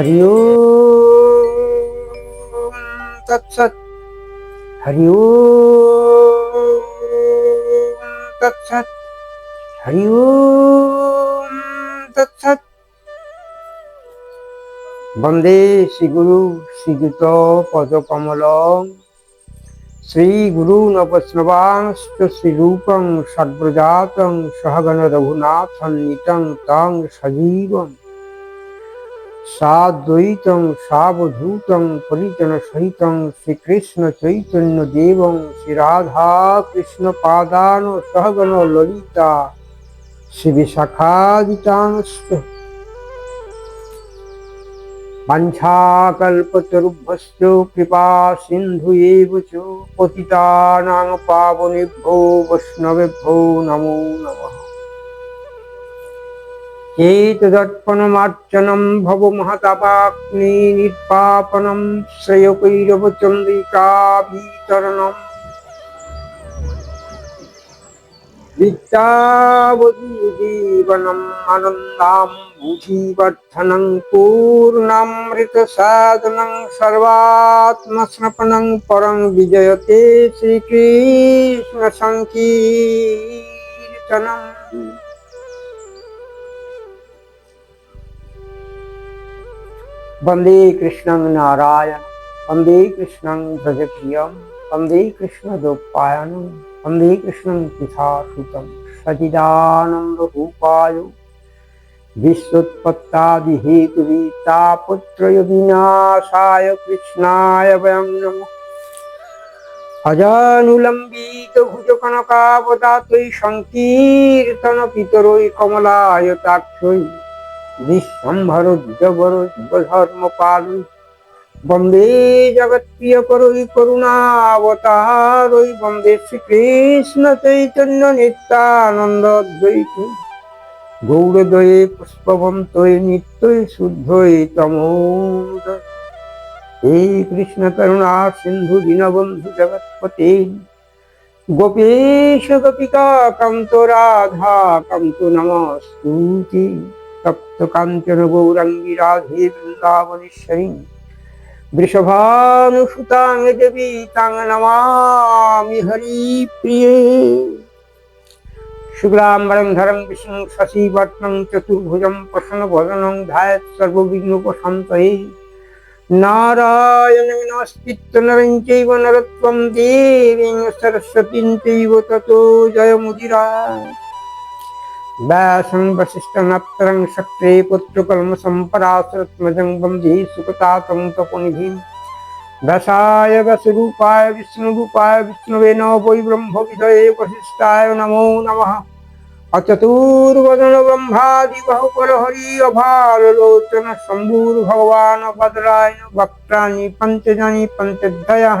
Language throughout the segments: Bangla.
ওম তৎসৎ হরি ওম তৎসৎ হরি ওম তৎসৎ বন্দে শ্রীগুরু শ্রীযুত পদকমল শ্রীগুরু নবস্নবাংশ্চ শ্রীরূপং সদ্ব্রজাতং সহগণ রঘুনাথং নিতং তং সজীবং সাদ্বৈতং, সাবধূতং পরিজন সহিতং শ্রীকৃষ্ণ চৈতন্য দেবং, শ্রী রাধা কৃষ্ণ পাদান সহগণ ললিতা, শ্রী বিশাখাদিতাংশ্চ বাঞ্ছাকল্পতরুভ্যশ্চ কৃপা সিন্ধু এব চ পতিতানাং পাবনেভ্যো বৈষ্ণবেভ্যো নমো নমঃ চেতদর্পণমার্চনম ভব মহতাপাগ্নি নির্পাপনম শ্রেয়কৈরব চন্দ্রিকা বিতরণম বিদ্যাবদীবনম আনন্দাম বুঝিবর্ধনং পূর্ণামৃত বন্দে কৃষ্ণং নারায়ণ বন্দে কৃষ্ণং ব্রজপ্রিয়ম বন্দে কৃষ্ণ দোপায়ন বন্দে কৃষ্ণং পিথাসুতম সচিদানন্দ রূপায় বিশ্বোৎপত্তাদিহেতুরীতাপুত্রয় বিনাশায় কৃষ্ণায় বয়ং নমঃ অজানুলম্বিত ভুজকনকাবদা তৈ সংকীর্তন পিতরৈ কমলায় তাক্ষই বিশ্বম্ভর জবর ধর্ম পালু বন্দে জগৎপ্রিয় করই করুণাবতারই বন্দে শ্রীকৃষ্ণ চৈতন্য নিত্যানন্দ দ্বৈত গৌরদয়ে পুষ্পবন্তই নিত্যই শুদ্ধই তমোদ। এই কৃষ্ণ করুণা সিন্ধু দীনবন্ধু জগৎপতে। গোপীশ গোপিকা কান্ত রাধা কান্ত নমস্তুতি। তপ্ত কাঞ্চন গৌরাঙ্গী রাধে বৃন্দাবনেশ্বরী বৃষভানুসুতাং দেবী তাং নমামি হরি প্রিয়ে। শুক্লাম্বরং ধরং বিষ্ণু শশীবর্ণং চতুর্ভুজং প্রসন্ন বদনং ধ্যায়ৎ সর্ববিঘ্নোপশান্তয়ে। নারায়ণং নমস্কৃত্য নরং চৈব নরত্বং দেবীং সরস্বতীং চৈব व्यासं वसिष्ठनप्तरं क्षत्रिपुत्रकल्मसम्परासरत्मजं वंदे सुकृतातं तपुनिधिं। दशाय वसुरूपाय विष्णुरूपाय विष्णवे ब्रह्म ब्रह्मविधये वसिष्ठाय नमो नमः। अचतुर्वदन ब्रह्मादिबहुपरहरि अभारलोचन शम्भूर्भगवान् भद्रायण भक्तानि पञ्चजनि पञ्चध्वयः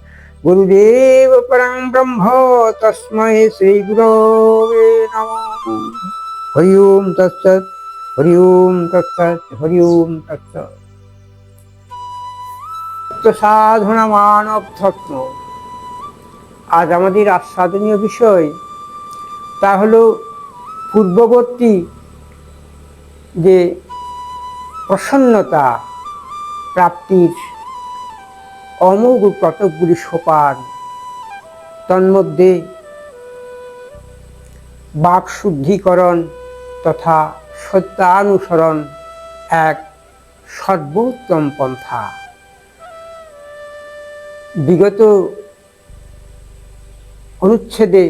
গুরুদেব পরম ব্রহ্ম তস্মৈ শ্রী গুরবে নমঃ হরি ওম তৎসৎ হরি ওম তৎসৎ হরি ওম তৎসৎ তো সাধনা মানব ধর্ম আজ আমাদের আস্বাদনীয় বিষয় তা হলো পূর্ববর্তী যে প্রসন্নতা প্রাপ্তির অমোঘ কতকগুলি সোপান। তন্মধ্যে বাক শুদ্ধিকরণ তথা সত্যানুসরণ এক সর্বোত্তম পন্থা। বিগত অনুচ্ছেদে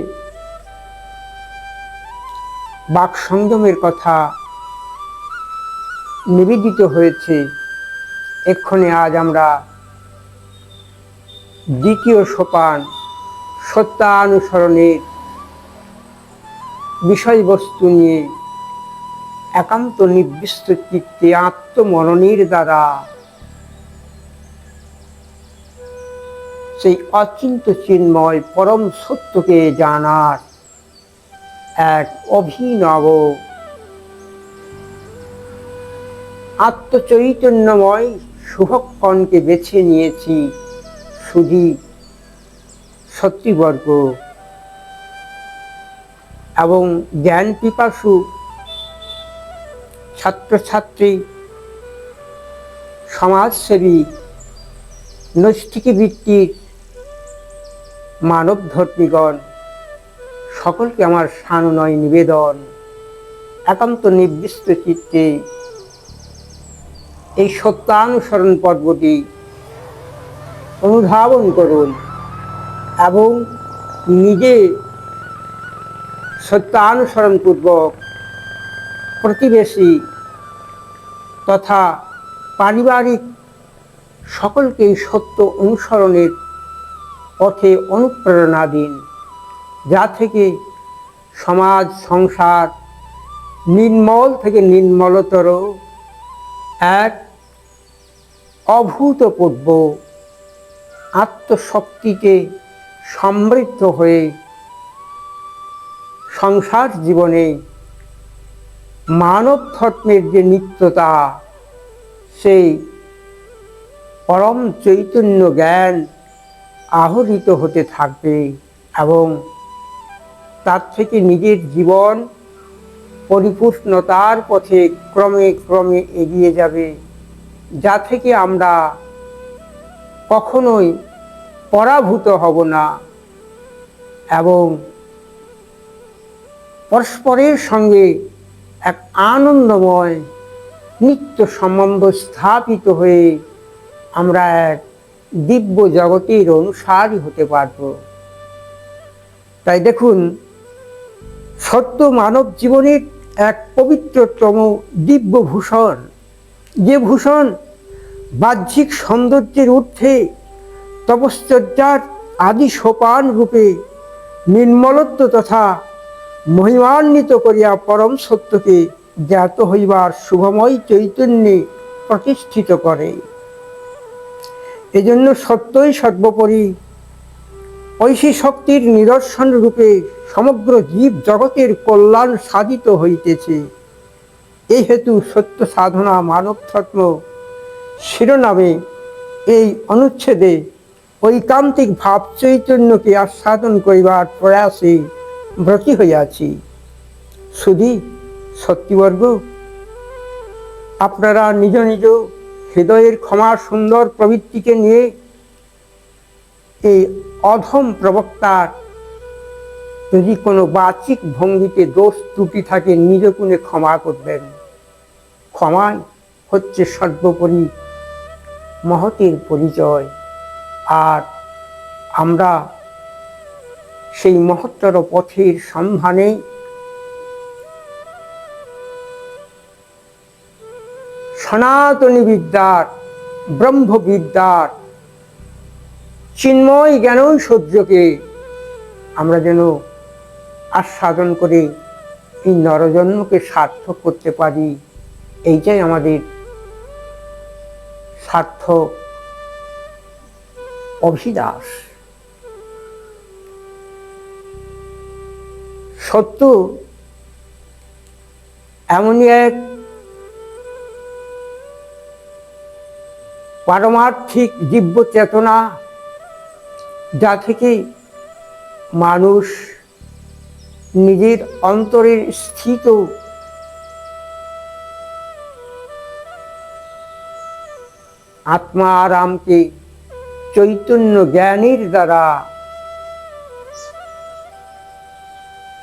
বাক সংযমের কথা নিবেদিত হয়েছে। এক্ষণে আজ আমরা দ্বিতীয় সোপান সত্যানুসরণের বিষয়বস্তু নিয়ে একান্ত নির্দিষ্ট চিত্তে আত্মমরণের দ্বারা সেই অচিন্ত চিন্ময় পরম সত্যকে জানার এক অভিনব আত্মচৈতন্যময় শুভক্ষণকে বেছে নিয়েছি। সুধী সত্যিবর্গ এবং জ্ঞান পিপাসু ছাত্রছাত্রী, সমাজসেবী নৈষ্ঠিকী বৃত্তির মানব ধর্মীগণ সকলকে আমার সানুনয় নিবেদন, একান্ত নির্দিষ্ট চিত্তে এই সত্যানুসরণ পর্বটি অনুধাবন করুন এবং নিজে সত্যানুসরণপূর্বক প্রতিবেশী তথা পারিবারিক সকলকে এই সত্য অনুসরণের পথে অনুপ্রেরণা দিন, যা থেকে সমাজ, সংসার নির্মল থেকে নির্মলতর, এক অভূতপূর্ব আত্মশক্তিতে সমৃদ্ধ হয়ে সংসার জীবনে মানব ধর্মের যে নিত্যতা, সেই পরম চৈতন্য জ্ঞান আহরিত হতে থাকবে এবং তার থেকে নিজের জীবন পরিপূর্ণতার পথে ক্রমে ক্রমে এগিয়ে যাবে, যা থেকে আমরা কখনোই পরাভূত হব না এবং পরস্পরের সঙ্গে এক আনন্দময় নিত্য সম্বন্ধ স্থাপিত হয়ে আমরা এক দিব্য জগতের অনুসারী হতে পারব। তাই দেখুন, সত্য মানব জীবনের এক পবিত্রতম দিব্য ভূষণ, যে ভূষণ বাহ্যিক সৌন্দর্যের ঊর্ধ্বে তপশ্চর্যার আদি সোপান রূপে নির্মলত্ব তথা মহিমান্বিত করিয়া পরম সত্যকে জ্ঞাত হইবার শুভময় চৈতন্যে প্রতিষ্ঠিত করে। এজন্য সত্যই সর্বোপরি ঐশী শক্তির নিদর্শন রূপে সমগ্র জীব জগতের কল্যাণ সাধিত হইতেছে। এই হেতু সত্য সাধনা মানব ধর্ম শিরোনামে এই অনুচ্ছেদে ঐকান্তিক ভাব চৈতন্যকে আস্বাদন করিবার প্রয়াসে ব্রতী হইয়াছি। শুধু সত্যিবর্গ, আপনারা নিজ নিজ হৃদয়ের ক্ষমার সুন্দর প্রবৃত্তিকে নিয়ে এই অধম প্রবক্তার যদি কোনো বাচিক ভঙ্গিতে দোষ ত্রুটি থাকে, নিজ গুণে ক্ষমা করবেন। ক্ষমাই হচ্ছে সর্বোপরি মহতের পরিচয়। আর আমরা সেই মহত্তর পথের সন্ধানে সনাতনী বিদ্যার ব্রহ্মবিদ্যার, চিন্ময় জ্ঞান ঐশ্বর্যকে আমরা যেন আস্বাদন করে এই নরজন্মকে সার্থক করতে পারি। এইটাই আমাদের সার্থক অভিলাষ সত্য এমনই এক পারমার্থিক দিব্য চেতনা যা থেকে মানুষ নিজের অন্তরের স্থিত আত্মা আরামকে চৈতন্য জ্ঞানের দ্বারা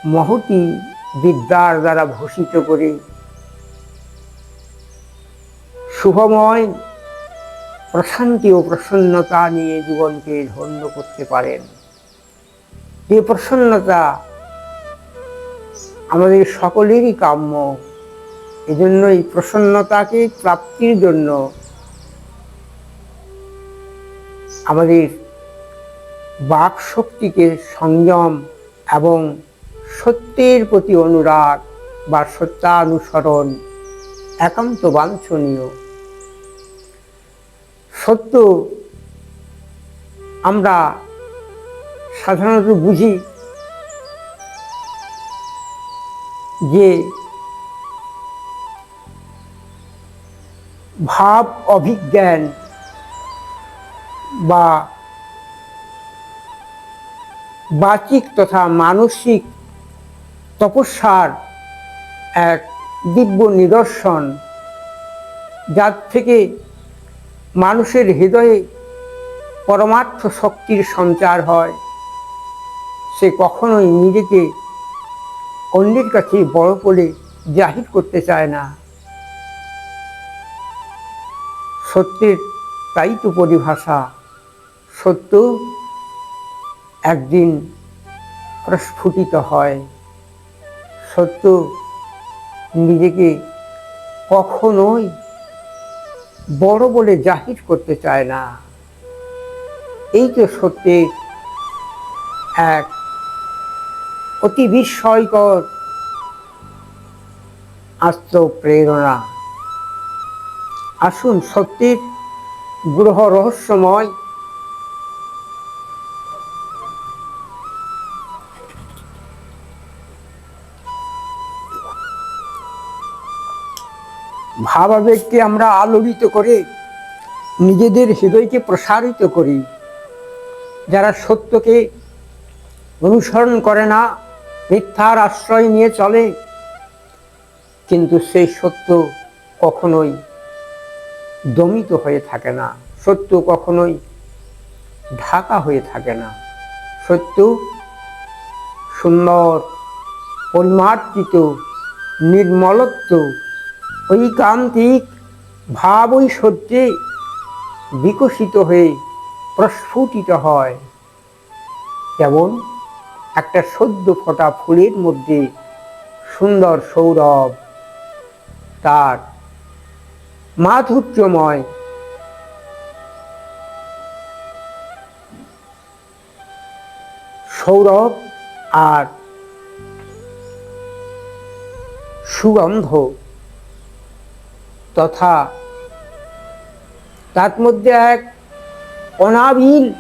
মহতি বিদ্যার দ্বারা ভূষিত করে শুভময়, প্রশান্তি ও প্রসন্নতা নিয়ে জীবনকে ধন্য করতে পারেন। যে প্রসন্নতা আমাদের সকলেরই কাম্য। এজন্য এই প্রসন্নতাকে প্রাপ্তির জন্য আমাদের বাক শক্তিকে সংযম এবং সত্যের প্রতি অনুরাগ বা সত্যানুসরণ একান্ত বাঞ্ছনীয়। সত্য আমরা সাধারণত বুঝি যে ভাব অভিজ্ঞান বা বাচিক তথা মানসিক তপস্যার এক দিব্য নিদর্শন, যার থেকে মানুষের হৃদয়ে পরমার্থ শক্তির সঞ্চার হয়। সে কখনোই নিজেকে অন্যের কাছে বড় বলে জাহির করতে চায় না। সত্যের তাই তো পরিভাষা। সত্য একদিন প্রস্ফুটিত হয়। সত্য নিজেকে কখনোই বড় বলে জাহির করতে চায় না। এই তো সত্যের এক অতি বিস্ময়কর আস্ত প্রেরণা। আসুন সত্যের গ্রহ রহস্যময় ভাবাবেগকে আমরা আলোড়িত করে, নিজেদের হৃদয়কে প্রসারিত করি। যারা সত্যকে অনুসরণ করে না, মিথ্যার আশ্রয় নিয়ে চলে, কিন্তু সেই সত্য কখনোই দমিত হয়ে থাকে না। সত্য কখনোই ঢাকা হয়ে থাকে না। সত্য সুন্দর, পরিমার্জিত, নির্মলত্ব ঐকান্তিক ভাব ঐশ্বর্যে বিকশিত হয়ে প্রস্ফুটিত হয়। যেমন একটা সদ্য ফোটা ফুলের মধ্যে সুন্দর সৌরভ। তার মাধুর্যময় সৌরভ আর সুগন্ধ তথা তার মধ্যে এক অনাবিল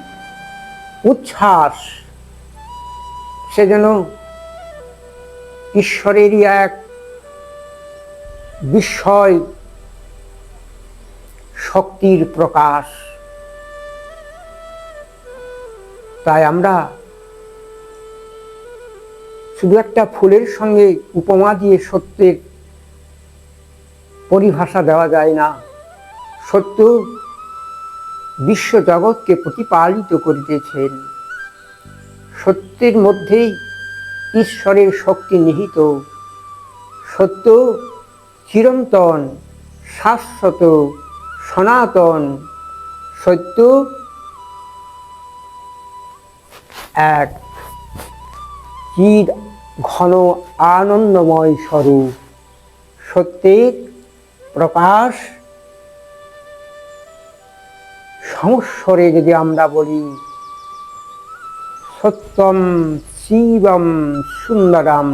উচ্ছ্বাস। সে যেন ঈশ্বরেরই এক বিস্ময় শক্তির প্রকাশ। তাই আমরা শুধু একটা ফুলের সঙ্গে উপমা দিয়ে সত্যের পরিভাষা দেওয়া যায় না। সত্য বিশ্ব জগৎকে প্রতিপালিত করিতেছেন। সত্যের মধ্যেই ঈশ্বরের শক্তি নিহিত। সত্য চিরন্তন, শাশ্বত, সনাতন। সত্য এক, চির ঘন আনন্দময় স্বরূপ। সত্যের প্রকাশ। সংস্বরে যদি আমরা বলি, সত্যম শিবম সুন্দরম,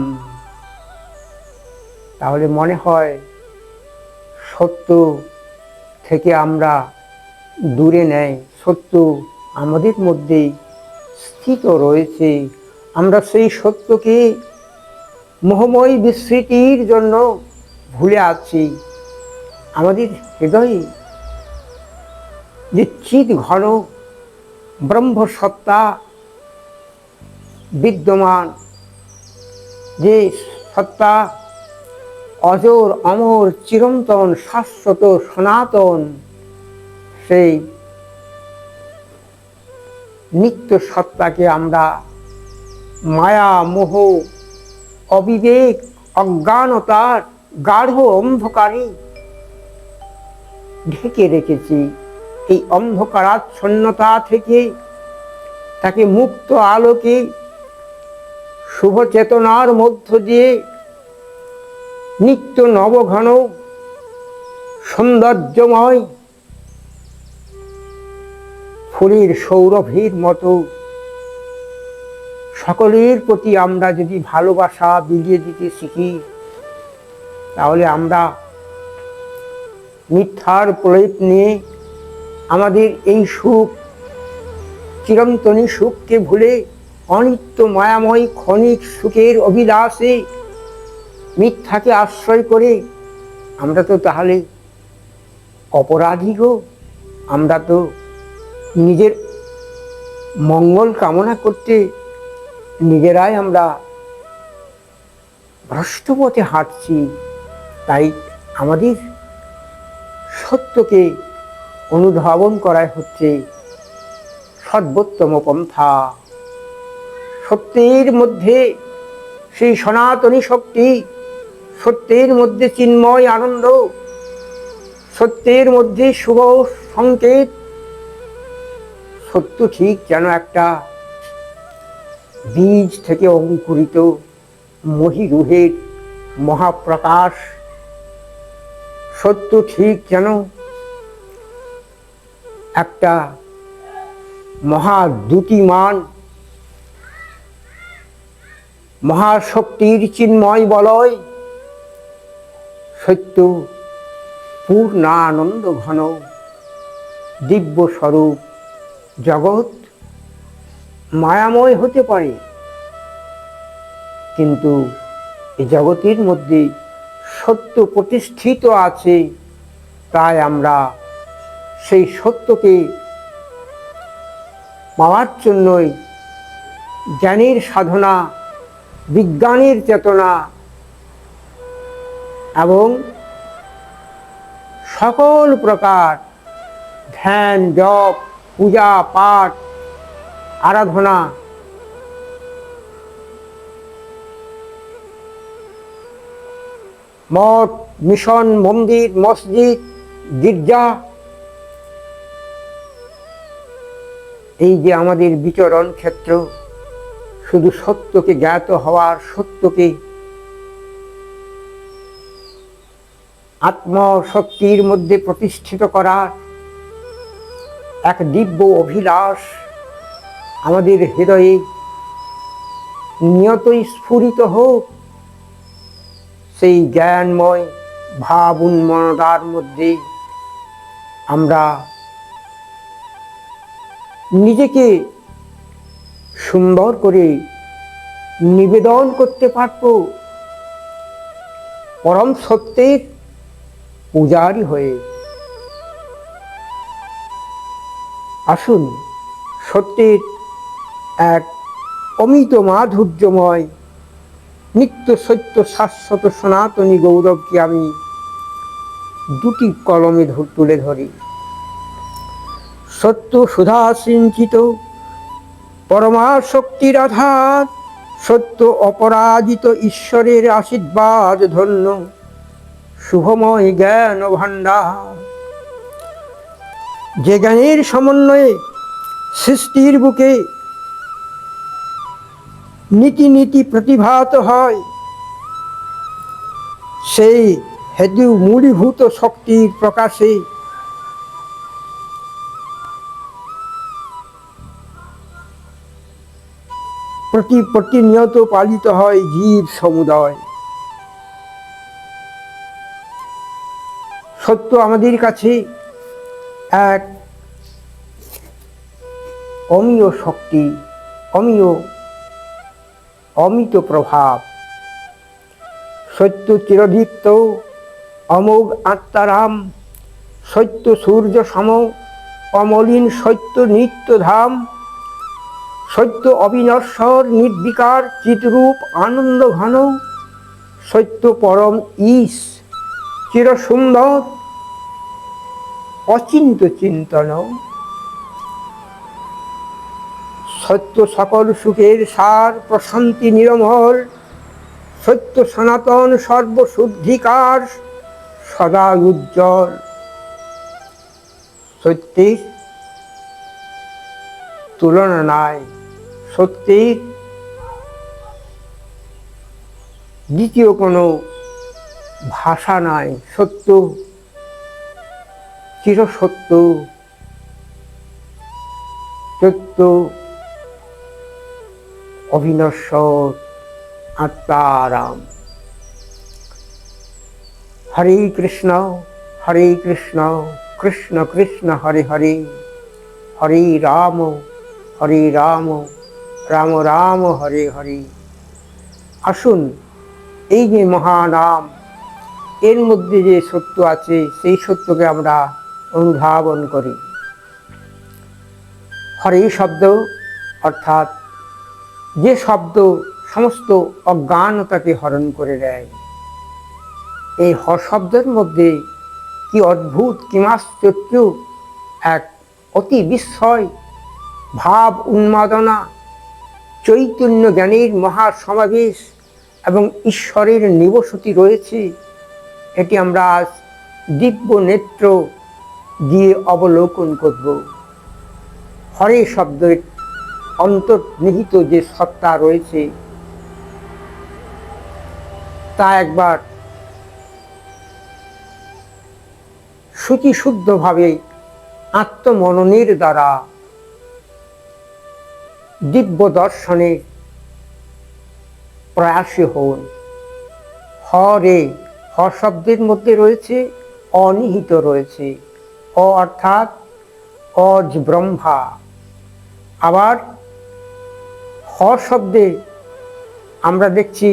তাহলে মনে হয় সত্য থেকে আমরা দূরে নেই। সত্য আমাদের মধ্যে স্থিত রয়েছে। আমরা সেই সত্যকে মোহময় বিস্মৃতির জন্য ভুলে আছি। আমাদের হৃদয়ে যে চিত ঘন ব্রহ্মসত্তা বিদ্যমান, যে সত্তা অজর, অমর, চিরন্তন, শাশ্বত, সনাতন, সেই নিত্য সত্তাকে আমরা মায়া, মোহ, অবিবেক, অজ্ঞানতার গাঢ় অন্ধকারে ঢেকে রেখেছি। এই অন্ধকারাচ্ছন্নতা থেকে তাকে মুক্ত আলোকে শুভ চেতনার মধ্য দিয়ে নিত্য নবঘন সৌন্দর্যময় ফুলের সৌরভের মতো সকলের প্রতি আমরা যদি ভালোবাসা বিলিয়ে দিতে শিখি, তাহলে আমরা মিথ্যার প্রলেপ নিয়ে আমাদের এই সুখ, চিরন্তনী সুখকে ভুলে অনিত্য মায়াময় ক্ষণিক সুখের অভিলাষে মিথ্যাকে আশ্রয় করে আমরা তো তাহলে অপরাধী গো। আমরা তো নিজের মঙ্গল কামনা করতে নিজেরাই আমরা ভ্রষ্ট পথে হাঁটছি, তাই আমাদের সত্যকে অনুধাবন করাই হচ্ছে সর্বোত্তম পন্থা। সত্যের মধ্যে সেই সনাতনী শক্তি, সত্যের মধ্যে চিন্ময় আনন্দ, সত্যের মধ্যে শুভ সংকেত, সত্য ঠিক যেন একটা বীজ থেকে অঙ্কুরিত মহিরুহের মহাপ্রকাশ। সত্য ঠিক যেন একটা মহাদ্যুতিমান মহাশক্তির চিন্ময় বলয়, সত্য পূর্ণানন্দ ঘন, দিব্য স্বরূপ জগৎ মায়াময় হতে পারে। কিন্তু এই জগতের মধ্যে সত্য প্রতিষ্ঠিত আছে, তাই আমরা সেই সত্যকে পাওয়ার জন্যই জ্ঞানের সাধনা, বিজ্ঞানের চেতনা এবং সকল প্রকার ধ্যান, জপ, পূজা, পাঠ, আরাধনা মঠ, মিশন, মন্দির, মসজিদ, গির্জা। এই যে আমাদের বিচরণ ক্ষেত্র, শুধু সত্যকে জ্ঞাত হওয়ার সত্যকে আত্মশক্তির মধ্যে প্রতিষ্ঠিত করার এক দিব্য অভিলাষ আমাদের হৃদয়ে নিয়তই স্ফুরিত হোক সেই জ্ঞানময় ভাব উন্মনতার মধ্যে আমরা নিজেকে সুন্দর করে নিবেদন করতে পারব। পরম সত্যের পূজারি হয়ে। আসুন সত্যের এক অমিত মাধুর্যময় নিত্য সত্য শাশ্বত সনাতনী গৌরবকে আমি দুটি কলমে তুলে ধরি। সত্য সুধা সিঞ্চিত পরমা শক্তির আধার সত্য অপরাজিত ঈশ্বরের আশীর্বাদ ধন্য, শুভময় জ্ঞান ভাণ্ডার। যে জ্ঞানের সমন্বয়ে সৃষ্টির বুকে নীতি নীতি প্রতিভাত হয়। সেই হেতু মূলীভূত শক্তির প্রকাশে। প্রতি প্রতিনিয়ত পালিত হয় জীব সমুদায়। সত্য আমাদের কাছে এক অমীয় শক্তি, অমীয় অমিত প্রভাব। সত্য চিরদীপ্ত অমোঘ আত্মারাম। সত্য সূর্য সম, অমলিন সত্য নিত্যধাম সত্য অবিনশ্বর নির্বিকার চিতরূপ আনন্দ ঘন। সত্য পরম ঈশ চিরসুন্দর, অচিন্ত চিন্তন। সত্য সকল সুখের সার প্রশান্তি নিরমল, সত্য সনাতন সর্বশুদ্ধিকার সদা উজ্জ্বল। সত্যের তুলনা নাই, সত্যের দ্বিতীয় কোনো ভাষা নাই, সত্য চিরসত্য। সত্য অবিনশ্বর আত্মারাম। হরে কৃষ্ণ হরে কৃষ্ণ কৃষ্ণ কৃষ্ণ, হরে হরে। হরে রাম হরে রাম রাম রাম, হরে হরে। আসুন, এই যে মহানাম, এর মধ্যে যে সত্য আছে, সেই সত্যকে আমরা অনুধাবন করি। হরে শব্দ অর্থাৎ যে শব্দ সমস্ত অজ্ঞানতাকে হরণ করে দেয়। এই হ শব্দের মধ্যে কি অদ্ভুত কিমাশ্চর্য এক অতি বিস্ময়, ভাব উন্মাদনা, চৈতন্য জ্ঞানের মহাসমাবেশ এবং ঈশ্বরের নিবসতি রয়েছে, এটি আমরা আজ দিব্য নেত্র দিয়ে অবলোকন করব। হরে শব্দের অন্তর্নিহিত যে সত্তা রয়েছে, তা একবার শুচিশুদ্ধভাবে আত্মমননের দ্বারা দিব্য দর্শনে প্রয়াসী হন। হরে হ শব্দের মধ্যে রয়েছে, অনিহিত রয়েছে। অ অর্থাৎ অজ ব্রহ্মা। আবার হ শব্দে আমরা দেখছি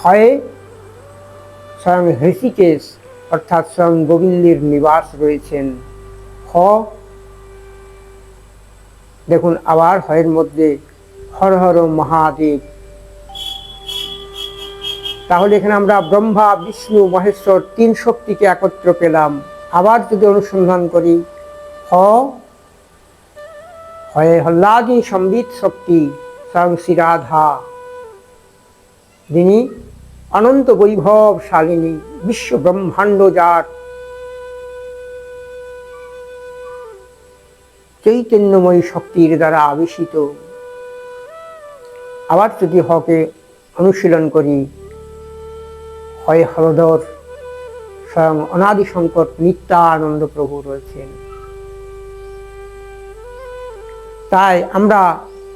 হয় স্বয়ং হৃষিকেশ, অর্থাৎ স্বয়ং গোবিন্দের নিবাস রয়েছেন। হ, দেখুন, আবার হয়ের মধ্যে হর হর মহাদেব। তাহলে এখানে আমরা ব্রহ্মা, বিষ্ণু, মহেশ্বর তিন শক্তিকে একত্র পেলাম। আবার যদি অনুসন্ধান করি, হ হয়ে হল্লাদি সম্বিত শক্তি স্বয়ং শ্রী রাধা। যিনি অনন্ত বৈভব শালিনী, বিশ্ব ব্রহ্মাণ্ড যার চৈতন্যময়ী শক্তির দ্বারা আবেশিত। আবার যদি হকে অনুশীলন করি, হয় হলদর স্বয়ং অনাদি সংকট নিত্যানন্দ প্রভু রয়েছেন। তাই আমরা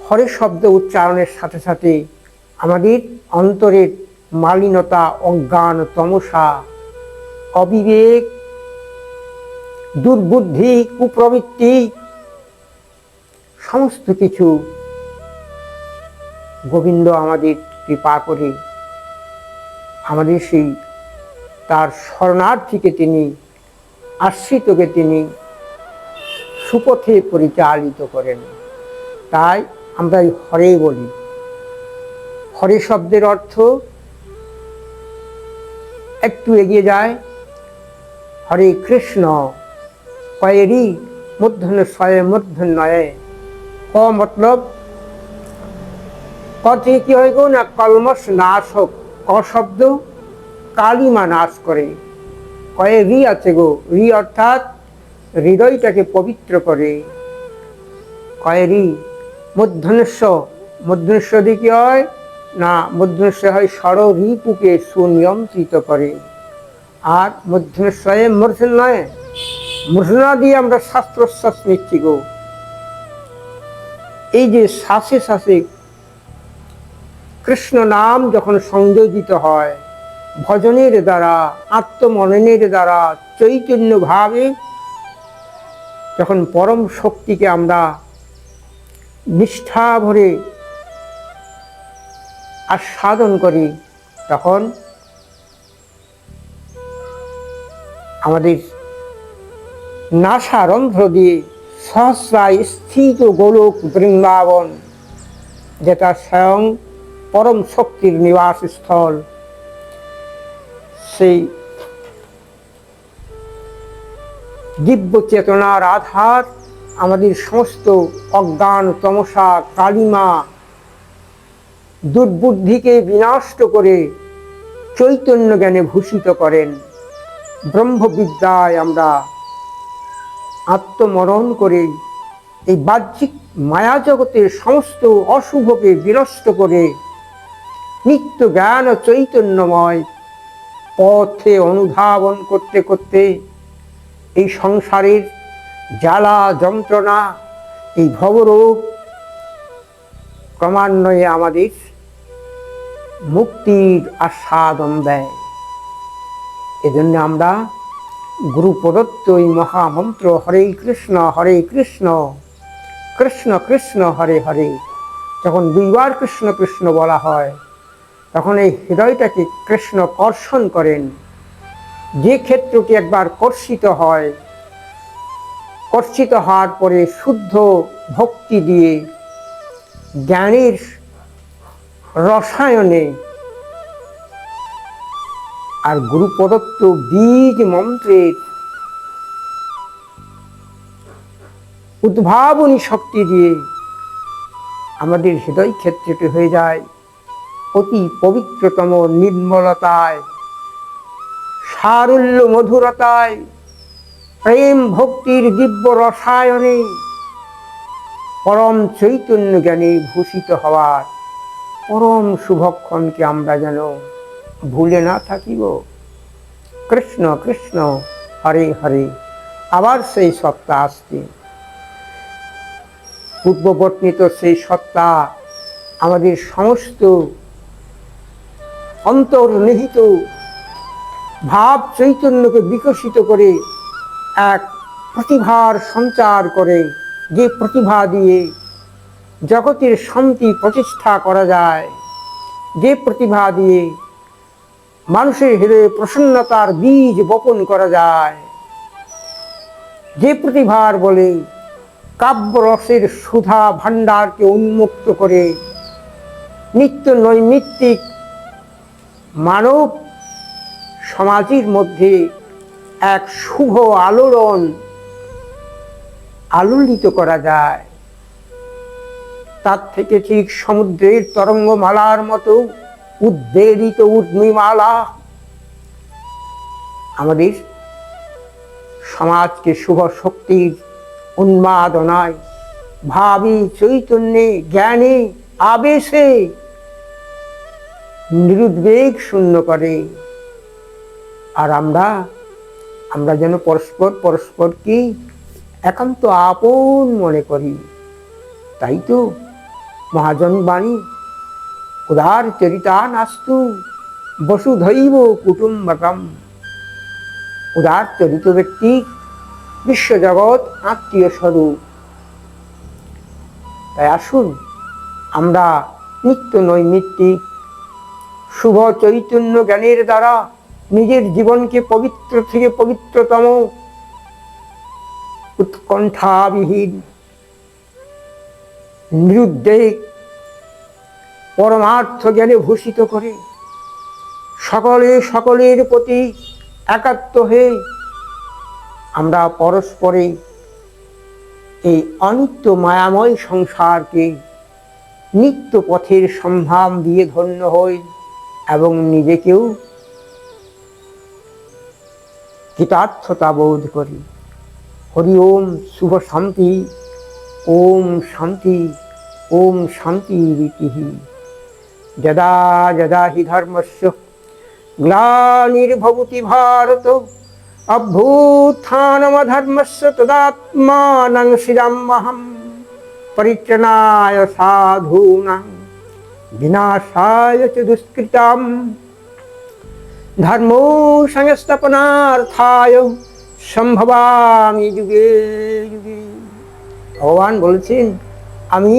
হরে শব্দ উচ্চারণের সাথে সাথে আমাদের অন্তরের মালিনতা, অজ্ঞান, তমসা, অবিবেক, দুর্বুদ্ধি, কুপ্রবৃত্তি, সমস্ত কিছু গোবিন্দ আমাদের কৃপা করে, আমাদের সেই তার শরণার্থীকে তিনি, আশ্রিতকে তিনি সুপথে পরিচালিত করেন। তাই আমরা হরে বলি। হরে শব্দের অর্থ একটু এগিয়ে যায়। হরে কৃষ্ণ কয়েরই মূর্ধন্য স্বয়ে মূর্ধন্যয়ে ক মতলব? ক থেকে কি হয় গো? না কলমস নাশ হোক। ক শব্দ? কালিমা নাশ করে। কয়ে রি আছে গো। রি অর্থাৎ হৃদয়টাকে পবিত্র করে। কয়ে রি মধ্যনেশ্ব মধ্যনেশ্ব দিয়ে কি হয়? না মধ্যনেশ্ব হয় ষড় রিপুকে সুনিয়ন্ত্রিত করে। আর মধ্যনেশ্বরে মূর্ধন নয়। মূর্ধনা দিয়ে আমরা শাস্ত্রশ্বাস নিচ্ছি গো। এই যে শ্বাসে শ্বাসে কৃষ্ণ নাম যখন সংযোজিত হয়, ভজনের দ্বারা, আত্মমননের দ্বারা, চৈতন্যভাবে, যখন পরম শক্তিকে আমরা নিষ্ঠা ভরে আস্বাদন করি, তখন আমাদের নাসা রন্ধ্র দিয়ে সহস্রায় স্থিত গোলক বৃন্দাবন, যেটা স্বয়ং পরম শক্তির নিবাস স্থল, সেই দিব্য চেতনার আধার আমাদের সমস্ত অজ্ঞান, তমসা, কালিমা দুর্বুদ্ধিকে বিনষ্ট করে চৈতন্য জ্ঞানে ভূষিত করেন। ব্রহ্মবিদ্যায় আমরা আত্মমরণ করে এই বাহ্যিক মায়া জগতের সমস্ত অশুভকে বিনষ্ট করে নিত্য জ্ঞান ও চৈতন্যময় পথে অনুধাবন করতে করতে এই সংসারের জ্বালা যন্ত্রণা, এই ভবরূপ ক্রমান্বয়ে আমাদের মুক্তির আস্বাদন দেয়। এজন্য আমরা গুরু প্রদত্ত এই মহামন্ত্র, হরে কৃষ্ণ হরে কৃষ্ণ কৃষ্ণ কৃষ্ণ, হরে হরে। যখন দুইবার কৃষ্ণ কৃষ্ণ বলা হয়, তখন এই হৃদয়টাকে কৃষ্ণ কর্ষণ করেন। যে ক্ষেত্রটি একবার কর্ষিত হয় কর্ষিত হওয়ার পরে শুদ্ধ ভক্তি দিয়ে জ্ঞানের রসায়নে আর গুরু প্রদত্ত বীজ মন্ত্রের উদ্ভাবনী শক্তি দিয়ে আমাদের হৃদয় ক্ষেত্রটি হয়ে যায়। অতি পবিত্রতম নির্মলতায়, সারল্য মধুরতায় প্রেম ভক্তির দিব্য রসায়নে পরম চৈতন্য জ্ঞানে ভূষিত হওয়ার পরম শুভক্ষণকে আমরা যেন ভুলে না থাকিব কৃষ্ণ কৃষ্ণ, হরে হরে। আবার সেই সত্তা আসছে। পূর্ববর্ণিত সেই সত্তা আমাদের সমস্ত অন্তর্নিহিত ভাব চৈতন্যকে বিকশিত করে এক প্রতিভার সঞ্চার করে যে প্রতিভা দিয়ে জগতের শান্তি প্রতিষ্ঠা করা যায়, যে প্রতিভা দিয়ে মানুষের হৃদয়ে প্রসন্নতার বীজ বপন করা যায়, যে প্রতিভার বলে কাব্যরসের সুধা ভাণ্ডারকে উন্মুক্ত করে নিত্য নৈমিত্তিক মানব সমাজের মধ্যে এক শুভ আলোড়ন আলোড়িত করা যায়। তার থেকে ঠিক সমুদ্রের তরঙ্গমালার মতো উদ্বেলিত উর্মিমালা আমাদের সমাজকে শুভ শক্তির উন্মাদনায়, ভাবি চৈতন্যে, জ্ঞানে, আবেশে নিরুদ্বেগ শূন্য করে। আর আমরা আমরা যেন পরস্পর পরস্পরকে একান্ত আপন মনে করি। তাই তো মহাজন বাণী, উদার চরিতা নাস্তু বসুধৈব কুটুম্বকম। উদার চরিত ব্যক্তি বিশ্বজগৎ আত্মীয় স্বরূপ। তাই আসুন আমরা নিত্য নৈমিত্তিক, শুভ চৈতন্য জ্ঞানের দ্বারা নিজের জীবনকে পবিত্র থেকে পবিত্রতম উৎকণ্ঠাবিহীন, নিরুদ্বেগ, পরমার্থ জ্ঞানে ভূষিত করে সকলে সকলের প্রতি একাত্ম হয়ে আমরা পরস্পরে এই অনিত্য মায়াময় সংসারকে নিত্য পথের সম্ভ্রাম দিয়ে ধন্য হই এবং নিজেকেও কৃতার্থতা বোধ করি। হরি ওম শুভ শান্তি, ওম শান্তি ওম শান্তি রীতি। যদা যদা হি ধর্মস্য গ্লানির্ভবতি ভারত, অভ্যুত্থানমধর্মস্য তদাত্মানং সৃজাম্যহম পরিত্রাণায় সাধূনাং, বিনাশায় চ দুষ্কৃতাম। ধর্ম সংস্থাপনার্থায় সম্ভবামি যুগে যুগে। ভগবান বলছেন, আমি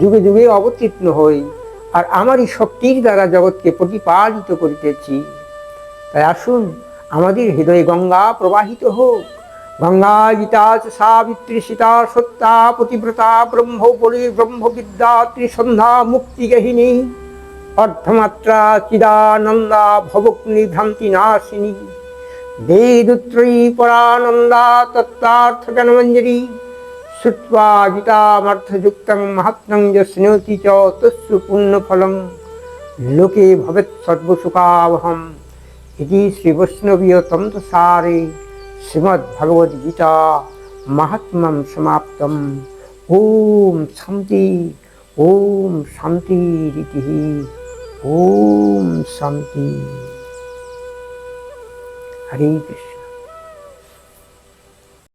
যুগে যুগে অবতীর্ণ হই আর আমারই শক্তির দ্বারা জগৎকে প্রতিপালিত করিতেছি। তাই আসুন, আমাদের হৃদয়ে গঙ্গা প্রবাহিত হোক। গঙ্গা গীতা সাবিত্রী সীতা সত্তা পতিব্রতা ব্রহ্মপরি ব্রহ্মবিদ্যা ত্রিসন্ধ্যা মুক্তিগহিনী অর্ধমাত্রা চিদানন্দা ভবগ্নি ভ্রান্তি নাশিনী। বেদুত্রয়ী পরানন্দা তত্ত্বার্থ জ্ঞানমঞ্জরি। শ্রুত্বা গীতামর্থযুক্তং মহাত্মং যশ্নোতি চ তস্যু পুণ্যফলং। লোকে ভবেৎ সর্বসুখাবহম। ইতি শ্রীবৈষ্ণবীয় তন্ত্রসারে শ্রীমদ্ভগবদ্গীতা মাহাত্ম্যম সমাপ্তম। ওম শান্তি ওম শান্তি রীতি ওম শান্তি। হরে কৃষ্ণ।